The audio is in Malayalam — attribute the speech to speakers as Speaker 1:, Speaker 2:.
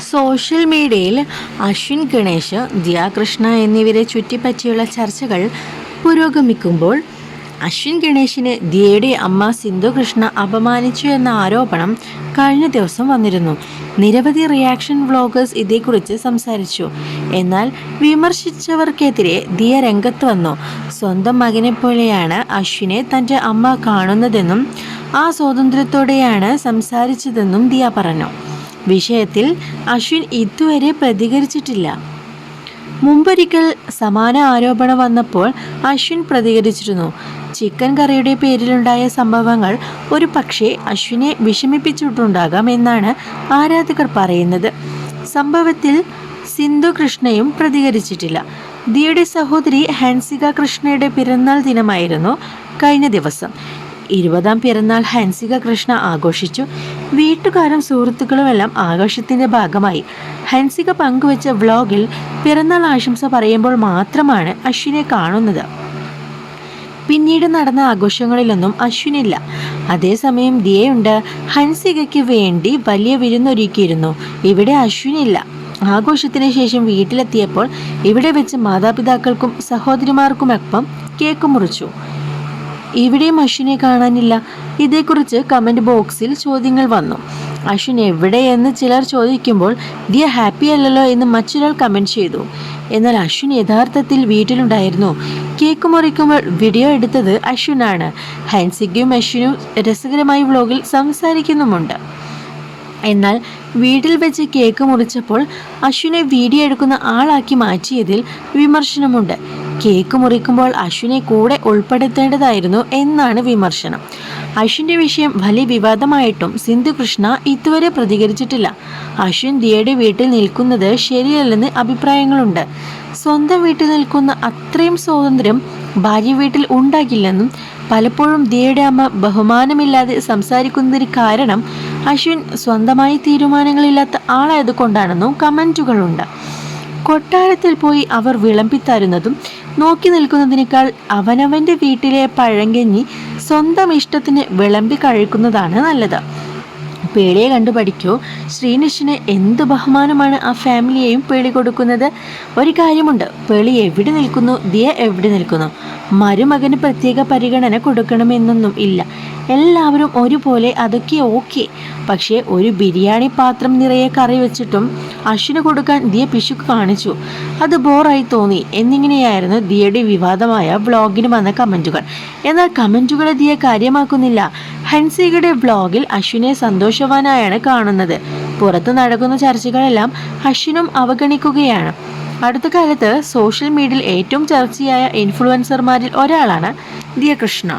Speaker 1: സോഷ്യൽ മീഡിയയിൽ അശ്വിൻ ഗണേശ് ദിയാകൃഷ്ണ എന്നിവരെ ചുറ്റിപ്പറ്റിയുള്ള ചർച്ചകൾ പുരോഗമിക്കുമ്പോൾ അശ്വിൻ ഗണേശിന് ദിയയുടെ അമ്മ സിന്ധു കൃഷ്ണ അപമാനിച്ചു എന്ന ആരോപണം കഴിഞ്ഞ ദിവസം വന്നിരുന്നു. നിരവധി റിയാക്ഷൻ വ്ളോഗേഴ്സ് ഇതേക്കുറിച്ച് സംസാരിച്ചു. എന്നാൽ വിമർശിച്ചവർക്കെതിരെ ദിയ രംഗത്ത് വന്നു. സ്വന്തം മകനെ പോലെയാണ് അശ്വിനെ തന്റെ അമ്മ കാണുന്നതെന്നും ആ സ്വാതന്ത്ര്യത്തോടെയാണ് സംസാരിച്ചതെന്നും ദിയ പറഞ്ഞു. വിഷയത്തിൽ അശ്വിൻ ഇതുവരെ പ്രതികരിച്ചിട്ടില്ല. മുമ്പൊരിക്കൽ സമാന ആരോപണം വന്നപ്പോൾ അശ്വിൻ പ്രതികരിച്ചിരുന്നു. ചിക്കൻ കറിയുടെ പേരിലുണ്ടായ സംഭവങ്ങൾ ഒരു പക്ഷേ അശ്വിനെ വിഷമിപ്പിച്ചിട്ടുണ്ടാകാം എന്നാണ് ആരാധകർ പറയുന്നത്. സംഭവത്തിൽ സിന്ധു കൃഷ്ണയും പ്രതികരിച്ചിട്ടില്ല. ദിയുടെ സഹോദരി ഹൻസിക കൃഷ്ണയുടെ പിറന്നാൾ ദിനമായിരുന്നു കഴിഞ്ഞ ദിവസം. ഇരുപതാം പിറന്നാൾ ഹൻസിക കൃഷ്ണ ആഘോഷിച്ചു. വീട്ടുകാരും സുഹൃത്തുക്കളുമെല്ലാം ആഘോഷത്തിന്റെ ഭാഗമായി. ഹൻസിക പങ്കുവച്ച വ്ലോഗിൽ പിറന്നാൾ ആശംസ പറയുമ്പോൾ മാത്രമാണ് അശ്വിനെ കാണുന്നത്. പിന്നീട് നടന്ന ആഘോഷങ്ങളിലൊന്നും അശ്വിനില്ല. അതേസമയം ദിയയുണ്ട്. ഹൻസികയ്ക്ക് വേണ്ടി വലിയ വിരുന്നൊരുക്കിയിരുന്നു. ഇവിടെ അശ്വിനില്ല. ആഘോഷത്തിന് ശേഷം വീട്ടിലെത്തിയപ്പോൾ ഇവിടെ വെച്ച് മാതാപിതാക്കൾക്കും സഹോദരിമാർക്കുമൊപ്പം കേക്ക് മുറിച്ചു. ഇവിടെയും അശ്വിനെ കാണാനില്ല. ഇതേക്കുറിച്ച് കമന്റ് ബോക്സിൽ ചോദ്യങ്ങൾ വന്നു. അശ്വിൻ എവിടെയെന്ന് ചിലർ ചോദിക്കുമ്പോൾ ദിയ ഹാപ്പി അല്ലല്ലോ എന്ന് മറ്റൊരാൾ കമന്റ് ചെയ്തു. എന്നാൽ അശ്വിൻ യഥാർത്ഥത്തിൽ വീട്ടിലുണ്ടായിരുന്നു. കേക്ക് മുറിക്കുമ്പോൾ വീഡിയോ എടുത്തത് അശ്വിനാണ്. ഹൻസിക്കും അശ്വിനും രസകരമായി വ്ലോഗിൽ സംസാരിക്കുന്നുമുണ്ട്. എന്നാൽ വീട്ടിൽ വെച്ച് കേക്ക് മുറിച്ചപ്പോൾ അശ്വിനെ വീഡിയോ എടുക്കുന്ന ആളാക്കി മാറ്റിയതിൽ വിമർശനമുണ്ട്. കേക്ക് മുറിക്കുമ്പോൾ അശ്വിനെ കൂടെ ഉൾപ്പെടുത്തേണ്ടതായിരുന്നു എന്നാണ് വിമർശനം. അശ്വിന്റെ വിഷയം വലിയ വിവാദമായിട്ടും സിന്ധു കൃഷ്ണ ഇതുവരെ പ്രതികരിച്ചിട്ടില്ല. അശ്വിൻ ദിയയുടെ വീട്ടിൽ നിൽക്കുന്നത് ശരിയല്ലെന്ന് അഭിപ്രായങ്ങളുണ്ട്. സ്വന്തം വീട്ടിൽ നിൽക്കുന്ന അത്രയും സ്വാതന്ത്ര്യം ഭാര്യ വീട്ടിൽ ഉണ്ടാകില്ലെന്നും പലപ്പോഴും ദിയയുടെ അമ്മ ബഹുമാനമില്ലാതെ സംസാരിക്കുന്നതിന് കാരണം അശ്വിൻ സ്വന്തമായി തീരുമാനങ്ങളില്ലാത്ത ആളായതുകൊണ്ടാണെന്നും കമന്റുകളുണ്ട് കൊട്ടാരത്തിൽ പോയി അവർ വിളമ്പിത്തരുന്നതും നോക്കി നിൽക്കുന്നതിനേക്കാൾ അവനവന്റെ വീട്ടിലെ പഴങ്കഞ്ഞി സ്വന്തം ഇഷ്ടത്തിന് വിളമ്പി കഴിക്കുന്നതാണ് നല്ലത്. പേളിയെ കണ്ടു പഠിക്കൂ. ശ്രീനിഷിന് എന്ത് ബഹുമാനമാണ് ആ ഫാമിലിയെയും പേളി കൊടുക്കുന്നത്? ഒരു കാര്യമുണ്ട്. പേളി എവിടെ നിൽക്കുന്നു? ദിയ എവിടെ നിൽക്കുന്നു? മരുമകന് പ്രത്യേക പരിഗണന കൊടുക്കണമെന്നൊന്നും ഇല്ല. എല്ലാവരും ഒരുപോലെ അതൊക്കെ ഓക്കെ. പക്ഷേ ഒരു ബിരിയാണി പാത്രം നിറയെ കറി വെച്ചിട്ടും അശ്വിന് കൊടുക്കാൻ ദിയ പിശുക്ക് കാണിച്ചു. അത് ബോറായി തോന്നി. എന്നിങ്ങനെയായിരുന്നു ദിയയുടെ വിവാദമായ വ്ളോഗിന് വന്ന കമന്റുകൾ എന്നാൽ കമന്റുകളെ ദിയ കാര്യമാക്കുന്നില്ല. ഹൻസികയുടെ വ്ളോഗിൽ അശ്വിനെ സന്തോഷവാനായാണ് കാണുന്നത്. പുറത്ത് നടക്കുന്ന ചർച്ചകളെല്ലാം അശ്വിനും അവഗണിക്കുകയാണ്. അടുത്ത കാലത്ത് സോഷ്യൽ മീഡിയയിൽ ഏറ്റവും ചർച്ചയായ ഇൻഫ്ലുവൻസർമാരിൽ ഒരാളാണ് ദിയ കൃഷ്ണ